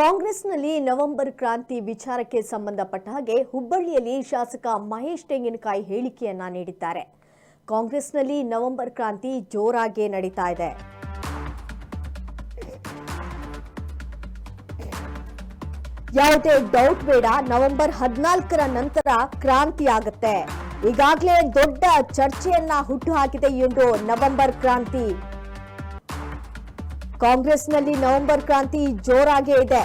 ಕಾಂಗ್ರೆಸ್ನಲ್ಲಿ ನವೆಂಬರ್ ಕ್ರಾಂತಿ ವಿಚಾರಕ್ಕೆ ಸಂಬಂಧಪಟ್ಟ ಹಾಗೆ ಹುಬ್ಬಳ್ಳಿಯಲ್ಲಿ ಶಾಸಕ ಮಹೇಶ್ ತೆಂಗಿನಕಾಯಿ ಹೇಳಿಕೆಯನ್ನ ನೀಡಿದ್ದಾರೆ. ಕಾಂಗ್ರೆಸ್ನಲ್ಲಿ ನವೆಂಬರ್ ಕ್ರಾಂತಿ ಜೋರಾಗಿ ನಡೀತಾ ಇದೆ. ಯಾವುದೇ ಡೌಟ್ ಬೇಡ, ನವೆಂಬರ್ ಹದಿನಾಲ್ಕರ ನಂತರ ಕ್ರಾಂತಿ ಆಗುತ್ತೆ. ಈಗಾಗಲೇ ದೊಡ್ಡ ಚರ್ಚೆಯನ್ನ ಹುಟ್ಟು ಹಾಕಿದೆ ಎಂದು ನವೆಂಬರ್ ಕ್ರಾಂತಿ. ಕಾಂಗ್ರೆಸ್ನಲ್ಲಿ ನವೆಂಬರ್ ಕ್ರಾಂತಿ ಜೋರಾಗೇ ಇದೆ.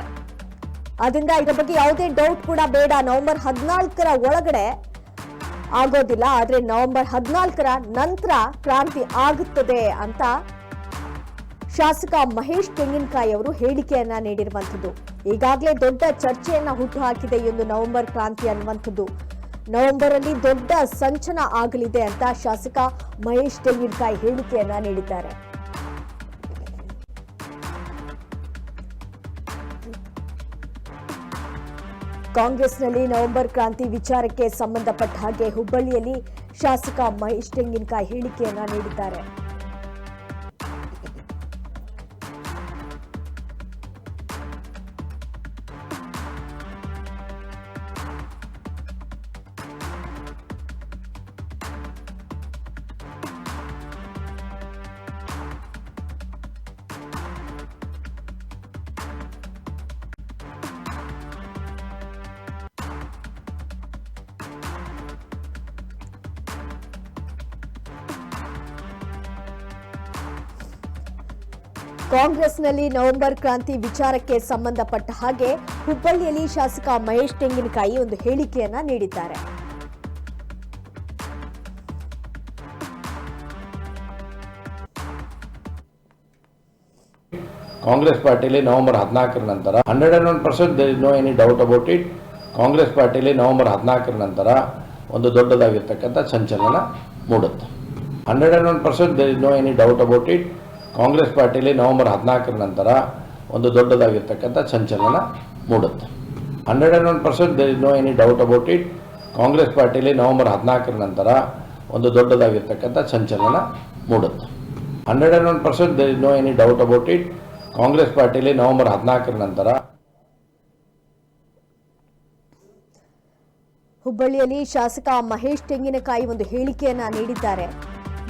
ಅದರಿಂದ ಇದರ ಬಗ್ಗೆ ಯಾವುದೇ ಡೌಟ್ ಕೂಡ ಬೇಡ. ನವೆಂಬರ್ ಹದಿನಾಲ್ಕರ ಒಳಗಡೆ ಆಗೋದಿಲ್ಲ. ಆದ್ರೆ ನವೆಂಬರ್ ಹದಿನಾಲ್ಕರ ನಂತರ ಕ್ರಾಂತಿ ಆಗುತ್ತದೆ ಅಂತ ಶಾಸಕ ಮಹೇಶ್ ತೆಂಗಿನಕಾಯಿ ಅವರು ಹೇಳಿಕೆಯನ್ನ ನೀಡಿರುವಂಥದ್ದು. ಈಗಾಗಲೇ ದೊಡ್ಡ ಚರ್ಚೆಯನ್ನ ಹುಟ್ಟು ಹಾಕಿದೆ ಎಂದು ನವೆಂಬರ್ ಕ್ರಾಂತಿ ಅನ್ನುವಂಥದ್ದು. ನವೆಂಬರ್ ಅಲ್ಲಿ ದೊಡ್ಡ ಸಂಚನ ಆಗಲಿದೆ ಅಂತ ಶಾಸಕ ಮಹೇಶ್ ತೆಂಗಿನಕಾಯಿ ಹೇಳಿಕೆಯನ್ನ ನೀಡಿದ್ದಾರೆ. ಕಾಂಗ್ರೆಸ್ನಲ್ಲಿ ನವೆಂಬರ್ ಕ್ರಾಂತಿ ವಿಚಾರಕ್ಕೆ ಸಂಬಂಧಪಟ್ಟ ಹಾಗೆ ಹುಬ್ಬಳ್ಳಿಯಲ್ಲಿ ಶಾಸಕ ಮಹೇಶ್ ತೆಂಗಿನಕಾಯಿ ಹೇಳಿಕೆಯನ್ನ ನೀಡಿದ್ದಾರೆ. ಕಾಂಗ್ರೆಸ್ನಲ್ಲಿ ನವೆಂಬರ್ ಕ್ರಾಂತಿ ವಿಚಾರಕ್ಕೆ ಸಂಬಂಧಪಟ್ಟ ಹಾಗೆ ಹುಬ್ಬಳ್ಳಿಯಲ್ಲಿ ಶಾಸಕ ಮಹೇಶ್ ತೆಂಗಿನಕಾಯಿ ಒಂದು ಹೇಳಿಕೆಯನ್ನ ನೀಡಿದ್ದಾರೆ. ಕಾಂಗ್ರೆಸ್ ಪಾರ್ಟಿಲಿ ನವೆಂಬರ್ ಹದಿನಾಲ್ಕರ ನಂತರ hundred and one percent there is no any doubt about it Congress ಪಾರ್ಟಿಲಿ November ಹದಿನಾಲ್ಕರ ನಂತರ ಒಂದು ದೊಡ್ಡದಾಗಿರ್ತಕ್ಕಂಥ ಸಂಚಲನ ಮೂಡುತ್ತೆ. Hundred and one percent there is no any doubt about it Congress ಪಾರ್ಟಿಯಲ್ಲಿ November ಹದಿನಾಲ್ಕರ ನಂತರ ಒಂದು ದೊಡ್ಡದಾಗಿರ್ತಕ್ಕಂಥ ಸಂಚಲನ ಮೂಡುತ್ತೆ. Hundred and one percent there is no any doubt about it Congress ಪಾರ್ಟಿಯಲ್ಲಿ November ಹದಿನಾಲ್ಕರ ನಂತರ ಒಂದು ದೊಡ್ಡದಾಗಿರ್ತಕ್ಕಂಥ ಸಂಚಲನ ಮೂಡುತ್ತೆ. Hundred and one percent there is no any doubt about it Congress ಪಾರ್ಟಿಯಲ್ಲಿ November ಹದಿನಾಲ್ಕರ ನಂತರ ಹುಬ್ಬಳ್ಳಿಯಲ್ಲಿ ಶಾಸಕ ಮಹೇಶ್ ತೆಂಗಿನಕಾಯಿ ಒಂದು ಹೇಳಿಕೆಯನ್ನ ನೀಡಿದ್ದಾರೆ.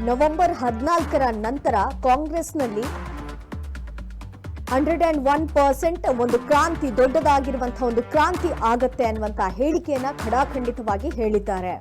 ನವೆಂಬರ್ ಹದಿನಾಲ್ಕರ ನಂತರ ಕಾಂಗ್ರೆಸ್ನಲ್ಲಿ ಹಂಡ್ರೆಡ್ ಅಂಡ್ ಒನ್ ಪರ್ಸೆಂಟ್ ಒಂದು ಕ್ರಾಂತಿ ದೊಡ್ಡದಾಗಿರುವಂತಹ ಒಂದು ಕ್ರಾಂತಿ ಆಗತ್ತೆ ಅನ್ನುವಂತ ಹೇಳಿಕೆಯನ್ನ ಖಡಾಖಂಡಿತವಾಗಿ ಹೇಳಿದ್ದಾರೆ.